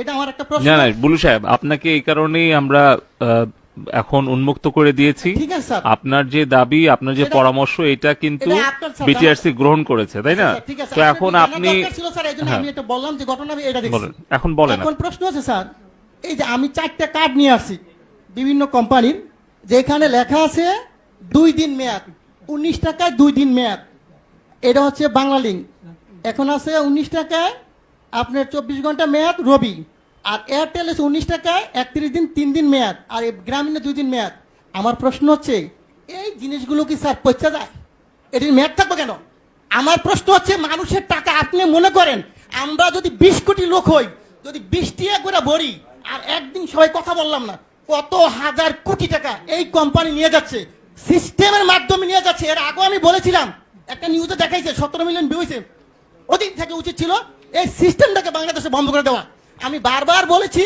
এটা আমার একটা প্রশ্ন। না না বুলু সাহেব আপনাকে এই কারণেই আমরা এখন উন্মুক্ত করে দিয়েছি। ঠিক আছে স্যার। আপনার যে দাবি আপনার যে পরামর্শ এটা কিন্তু বিটিআরসি গ্রহণ করেছে তাই না? তো এখন আপনি হ্যাঁ। বললাম যে ঘটনা এখন বলেন এখন প্রশ্ন আছে স্যার এই যে আমি চারটা কার্ড নিয়ে আসছি বিভিন্ন কোম্পানির যেখানে লেখা আছে দুই দিন মেয়াদ উনিশ টাকায় দুই দিন মেয়াদ। এটা হচ্ছে বাংলা লিঙ্ক এখন আছে উনিশ টাকায় আপনার চব্বিশ ঘণ্টা মেয়াদ রবি, আর এয়ারটেল আছে উনিশ টাকায় একত্রিশ দিন, তিন দিন মেয়াদ, আর গ্রামীণে দুই দিন মেয়াদ। আমার প্রশ্ন হচ্ছে, এই জিনিসগুলো কি স্যার পচা যায়? এটির মেয়াদ থাকবে কেন? আমার প্রশ্ন হচ্ছে, মানুষের টাকা আপনি মনে করেন, আমরা যদি বিশ কোটি লোক হই, যদি বিশ টিয়া করে ভরি আর একদিন সবাই কথা বললাম না, কত হাজার কোটি টাকা এই কোম্পানি নিয়ে যাচ্ছে সিস্টেমের মাধ্যমে নিয়ে যাচ্ছে। এর আগেও আমি বলেছিলাম, একটা নিউজে দেখাইছে, সতেরো মিলিয়ন ভিউ হয়েছে ওদিন থেকে উচিত ছিল এই সিস্টেমটাকে বাংলাদেশে বন্ধ করে দেওয়া। আমি বারবার বলেছি,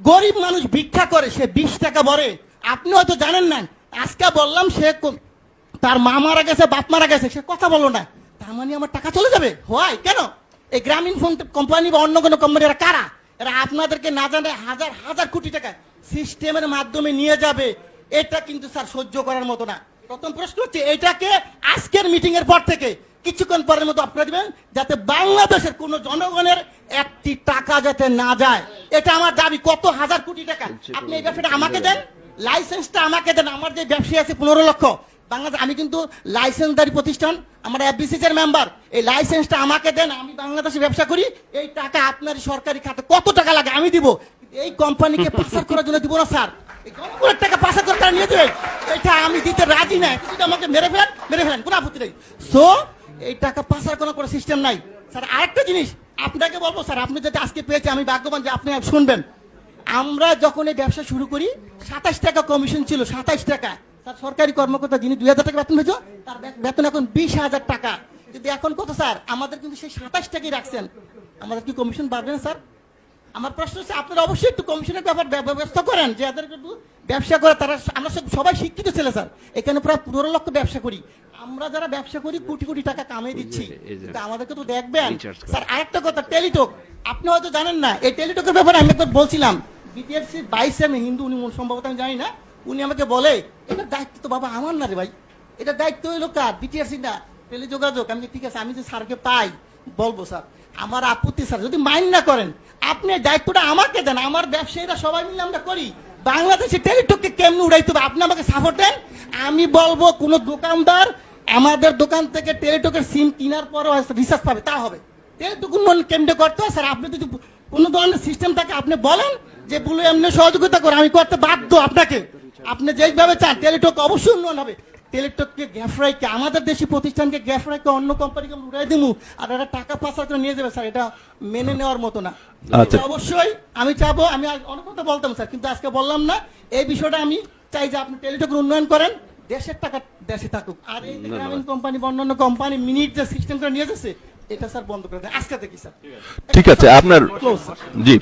গরিব মানুষ ভিক্ষা করে, সে বিশ টাকা ভরে। আপনি হয়তো জানেন না, আজকে বললাম সে তার মা মারা গেছে, বাপ মারা গেছে, সে কথা বলো না। তার মানে আমার টাকা চলে যাবে? হয়? কেন? এই গ্রামীণ ফোন কোম্পানি বা অন্য কোনো কোম্পানি, এরা কারা? এরা আপনাদেরকে না জানে হাজার হাজার কোটি টাকা সিস্টেমের মাধ্যমে নিয়ে যাবে। এটা কিন্তু স্যার সহ্য করার মতো না। প্রথম প্রশ্ন হচ্ছে, এটাকে আজকের মিটিং এর পর থেকে কিছুক্ষণ পরের মতো আপনারা দিবেন যাতে বাংলাদেশের কোন জনগণের একটি টাকা যাতে না যায়। এটা আমার দাবি কত হাজার কোটি টাকা? আপনি এই ব্যবসাটা আমাকে দেন লাইসেন্সটা আমাকে দেন। আমার যে ব্যবসায়ী আছে পনেরো লক্ষ। বাংলাদেশ আমি কিন্তু লাইসেন্সদারি প্রতিষ্ঠান আমরা এর মেম্বার এই লাইসেন্সটা আমাকে দেন আমি বাংলাদেশে ব্যবসা করি। এই টাকা আপনার সরকারি খাতে কত টাকা লাগে আমি দিব। এই কোম্পানিকে পাচার করার জন্য দিব না স্যার। জনগণের টাকা পাচার করে তারা নিয়ে দেবে এটা আমি দিতে রাজি যদি আমাকে মেরে ফেলেন মেরে ফেলেন কোনো আপত্তি নেই। সো এই টাকা পাচার করার কোনো সিস্টেম নাই। স্যার, আরেকটা জিনিস, আপনাকে বলব, স্যার, আপনি যদি আজকে পেয়েছে আমি ভাগ্যবান যে আপনি শুনবেন। আমরা যখন এই ব্যবসা শুরু করি, সাতাশ টাকা কমিশন ছিল, সাতাশ টাকা। স্যার, সরকারি কর্মকর্তা যিনি দুই হাজার টাকা বেতন হয়েছে তার বেতন এখন বিশ হাজার টাকা। যদি এখন কত, স্যার? আমাদের কিন্তু সেই সাতাশ টাকাই রাখছেন। আমাদের কি কমিশন বাড়বে না, স্যার? আমার প্রশ্ন হচ্ছে আপনারা অবশ্যই একটু কমিশনের ব্যাপার ব্যবস্থা করেন যে এদের একটু ব্যবসা করে তারা আমরা সবাই শিক্ষিত ছেলে স্যার। এখানে প্রায় পনেরো লক্ষ ব্যবসা করি। আমরা যারা ব্যবসা করি কোটি কোটি টাকা কামিয়ে দিচ্ছি। আমাদেরকে তো দেখবেন। স্যার আরেকটা কথা টেলিটক। আপনি হয়তো জানেন না এই টেলিটকের ব্যাপারে আমি একবার বলছিলাম। বিটিএসসি বাইশ আমি হিন্দু উনি সম্ভবত আমি জানি না। উনি আমাকে বলে এটা দায়িত্ব তো বাবা আমার না রে ভাই। এটা দায়িত্ব হইল কার? বিটিআরসি না। টেলিযোগাযোগ। আমি ঠিক আছে আমি যে স্যারকে পাই বলব স্যার। আমার আপত্তি স্যার যদি মাইন্ড না করেন আপনি দায়িত্বটা আমাকে দেন, আমার ব্যবসায়ীরা সবাই মিলে আমরা করি। বাংলাদেশে টেলিটককে কেমনে উড়াইতে হবে? আপনি আমাকে সাপোর্ট দেন? আমি বলব, কোনো দোকানদার আমাদের দোকান থেকে টেলিটকের সিম কেনার পরও রিসার্চ পাবে, তা হবে। টেলিটক উন্নয়ন কেন্দ্র করতে হয়? স্যার, আপনি যদি কোনো ধরনের সিস্টেম থাকে, আপনি বলেন যে, বলে, এমনি সহযোগিতা করে, আমি করতে বাধ্য আপনাকে। আপনি যেইভাবে চান, টেলিটক অবশ্যই উন্নয়ন হবে। টেলিটককে গ্যাফরাইকে আমাদের দেশি প্রতিষ্ঠানকে গ্যাফরাইকে অন্য কোম্পানিকে উড়াই আর এটা টাকা পাচার করে নিয়ে যাবে স্যার এটা মেনে নেওয়ার মতো না। আচ্ছা। অবশ্যই আমি চাবো আমি অনেক কথা বলতাম স্যার কিন্তু আজকে বললাম না। এই বিষয়টা আমি চাই যে আপনি টেলিটকের উন্নয়ন করেন দেশের টাকা দেশে থাকুক। আর এই গ্রামীণ কোম্পানি বা অন্যান্য কোম্পানি মিনিট যে সিস্টেম করে নিয়ে যাচ্ছে এটা স্যার বন্ধ করে দেন। আজকে থেকে স্যার। ঠিক আছে আপনার জি।